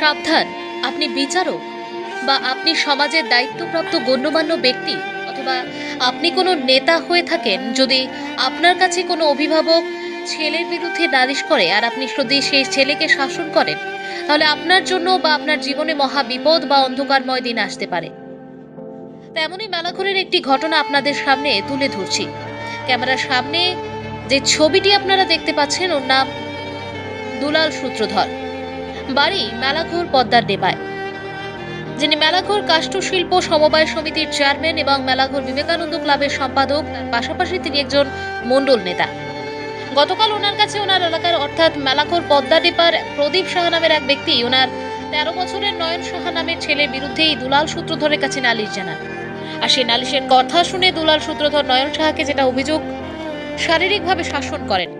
সাবধান, আপনি বিচারক বা আপনি সমাজের দায়িত্বপ্রাপ্ত গণ্যমান্য ব্যক্তি অথবা আপনি কোনো নেতা হয়ে থাকেন যদি আপনার কাছে কোনো অভিভাবক ছেলের বিরুদ্ধে নালিশ করে আর আপনি যদি সেই ছেলেকে শাসন করেন, তাহলে আপনার জন্য বা আপনার জীবনে মহা বিপদ বা অন্ধকারময় দিন আসতে পারে। তেমনই মেলাঘরের একটি ঘটনা আপনাদের সামনে তুলে ধরছি। ক্যামেরার সামনে যে ছবিটি আপনারা দেখতে পাচ্ছেন, ওর নাম দুলাল সূত্রধর। বাড়ি মেলাঘর পদ্মার ডেবায় যিনি মেলাঘর কাষ্ঠশিল্প সমবায় সমিতির চেয়ারম্যান এবং মেলাঘর বিবেকানন্দ ক্লাবের সম্পাদক, তার পাশাপাশি তিনি একজন মণ্ডল নেতা। গতকাল ওনার কাছে ওনার এলাকার অর্থাৎ মেলাঘর পদ্মা ডেপার প্রদীপ সাহা নামের এক ব্যক্তি ওনার তেরো বছরের নয়ন সাহা নামের ছেলের বিরুদ্ধে এই দুলাল সূত্রধরের কাছে নালিশ জানান। আর সেই নালিশের কথা শুনে দুলাল সূত্রধর নয়ন সাহাকে যেটা অভিযোগ শারীরিকভাবে শাসন করেন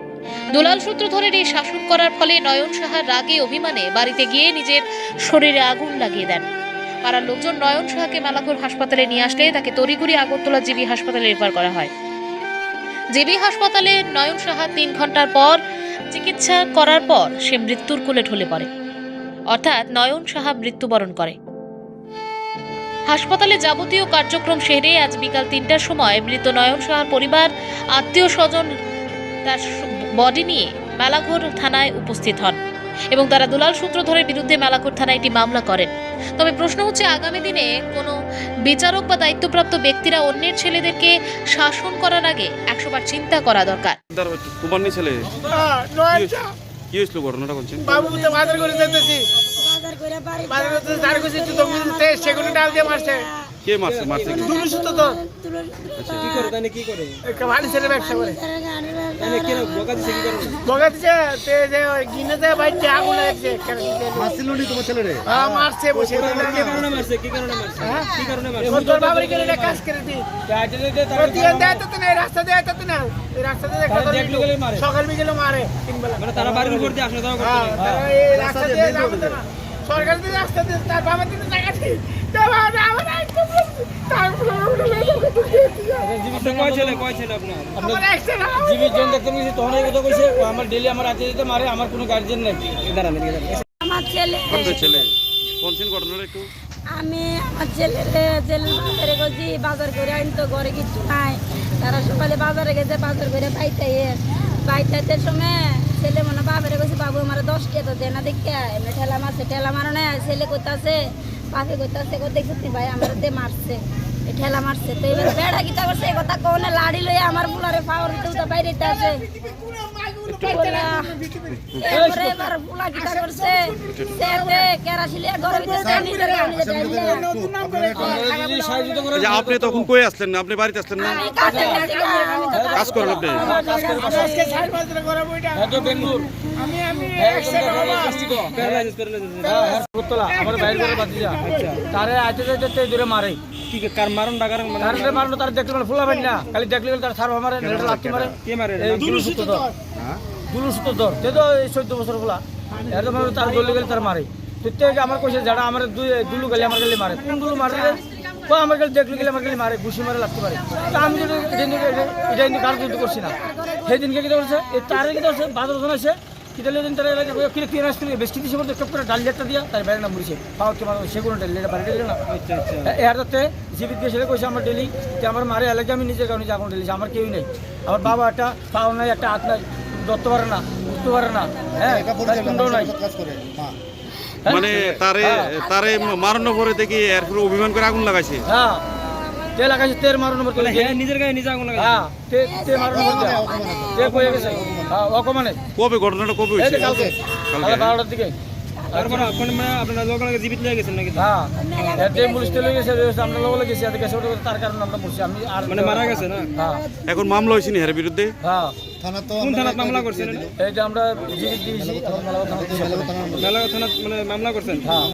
দুলাল সূত্রধরের এই শাসন করার ফলে নয়ন সাহার রাগে অভিমানে বাড়িতে গিয়ে নিজের শরীরে আগুন লাগিয়ে দেন। পাড়ার লোকজন নয়ন সাহাকে মেলাঘর হাসপাতালে নিয়ে আসলে তাকে তড়িঘড়ি আগরতলা জিবি হাসপাতালে রেফার করা হয়। জিবি হাসপাতালে নয়ন সাহা তিন ঘণ্টার পর চিকিৎসা করার পর সে মৃত্যুর কোলে ঢলে পড়ে। অর্থাৎ নয়ন সাহা মৃত্যুবরণ করে। হাসপাতালে যাবতীয় কার্যক্রম সেরে আজ বিকাল তিনটার সময় মৃত নয়ন সাহার পরিবার, আত্মীয় স্বজন তার বডি নিয়ে মেলাঘর থানায় উপস্থিত হন এবং তারা দুলাল সূত্রধরের বিরুদ্ধে মেলাঘর থানায় একটি মামলা করেন। তবে প্রশ্ন হচ্ছে আগামী দিনে কোনো বিচারক বা দায়িত্বপ্রাপ্ত ব্যক্তিরা অন্যের ছেলেদেরকে শাসন করার আগে একশোবার চিন্তা করা দরকার। তোমার ছেলে হ্যাঁ, নয়টা। কি হয়েছিল ঘটনাটা বলছেন? বাবু তো বাজার করে যেতেছি। বাজার করে বাড়ি বাজার দিতে সেগুলো ডাল দিয়ে মারছে। কে মারছে? মারছে কি? তো। তুলে কি করে তাই কি করে? একটা ভালো ছেলে ব্যবসা করে। তাই কি বকা দিছে কি করে? বগা দিছে তে যে ওই গিনেতে বাইতে আগুন লাগছে মারছিলনি তোমার ছেলেরে? হ্যাঁ মারছে বসে কি কারণে মারছে কি কারণে মারছে? হ্যাঁ? কি কারণে মারছে? তোর বাবার একটা কাজ করে দি যেতে তোর দিয়ে তো না রাস্তা দেয় তো না। এই রাস্তা দিয়ে দেখা মারে। সকাল বিকেলে মারে তিন বেলা মানে তারা বাড়ির উপর দিয়ে আসলে তারা হ্যাঁ, করতে তারা এই রাস্তা দিয়ে যাবে না। সরকার দিয়ে রাস্তা দিয়ে তার দিই। তারপর আমার আমার ছেলে বাজারে করে তো ঘরে কিছু নাই। তারা সকালে বাজারে গেছে, বাজার করে পাইতে পাইতে সময় ছেলে মনে বাবারে গেছে, বাবু, আমার দশ কে তো দেনা দেখে এমনি ঠেলা মারছে, ঠেলা মারো না ছেলে করতেছে পাখি করতেছে কো দেখছি ভাই আমার দে মারছে ঠেলা মারছে। তো এবার বেড়া গিতা করছে কথা কোনে লাড়ি লইয়া আমার বুলারে পাওয়ার দিতে বাইরে আছে। আপনি তখন কই আসলেন আপনি বাড়িতে আসলেন না কাজে করেন আপনি হ্যাঁ হ্যাঁ হ্যাঁ হ্যাঁ আচ্ছা তারে আইতে মারে কি মানে তারে দেখলে মানে না খালি দেখলে তার মারে লাঠি মারে কে মারে দুলু সুতো ধর। দুলু সুতো ধর তে তো এই 14 বছর ফুলা এর তো তার গলি গলি তার মারে। তুই আমার কইছে যারা আমার দুই দুলু গলি আমার গলি মারে। কোন দুলু মারে রে কো আমার গলি দেখলে গেলে আমার গলি মারে ঘুষি মারে লাঠি মারে। তো আমি যদি এটা এটা কিন্তু কার যুদ্ধ করছি না। সেই দিনকে করছে এই তারে কি করছে বাজার জন আছে। কিতালে দিন তারা কিনে কিনে আসছিল বেশ কিছু সময় চুপ করে ডাল একটা দিয়া। তার বাইরে না মুড়িছে পাও কি মানে সেগুলো ডাল এটা বাড়ি না। আচ্ছা আচ্ছা। এর তাতে জীবিত গেছিল কইছে আমার ডেলি যে আমার মারে এলাকা আমি নিজের কারণে যাব ডেলি। আমার কেউই নেই। আমার বাবা একটা পাও নাই একটা হাত নাই। ধরতে পারে না উঠতে পারে না। হ্যাঁ নাই। হ্যাঁ। হ্যাঁ? মানে তারে তারে মারানো পরে দেখি এরপরে অভিমান করে আগুন লাগাইছে। হ্যাঁ। তে লাগাইছে তের মারো নম্বর করে নিজের গায়ে নিজে আগুন লাগাইছে। হ্যাঁ তে তে মারো নম্বর তে কয়ে গেছে। হ্যাঁ অকমানে কবে ঘটনাটা কবে হয়েছে? কালকে। কালকে? কালকে বারোটার দিকে। মানে আপনারা লোক লাগে জীবিত লেগে গেছেন নাকি? হ্যাঁ। এতে পুলিশ চলে গেছে আমরা লোক গেছি এতে গেছে ওটা তার কারণে আমরা বলছি আমি আর মানে মারা গেছে না? হ্যাঁ। এখন মামলা হয়েছে নি এর বিরুদ্ধে? হ্যাঁ। থানা তো কোন থানাত মামলা করছেন এই যে আমরা দিয়েছি মানে মামলা করছেন? হ্যাঁ।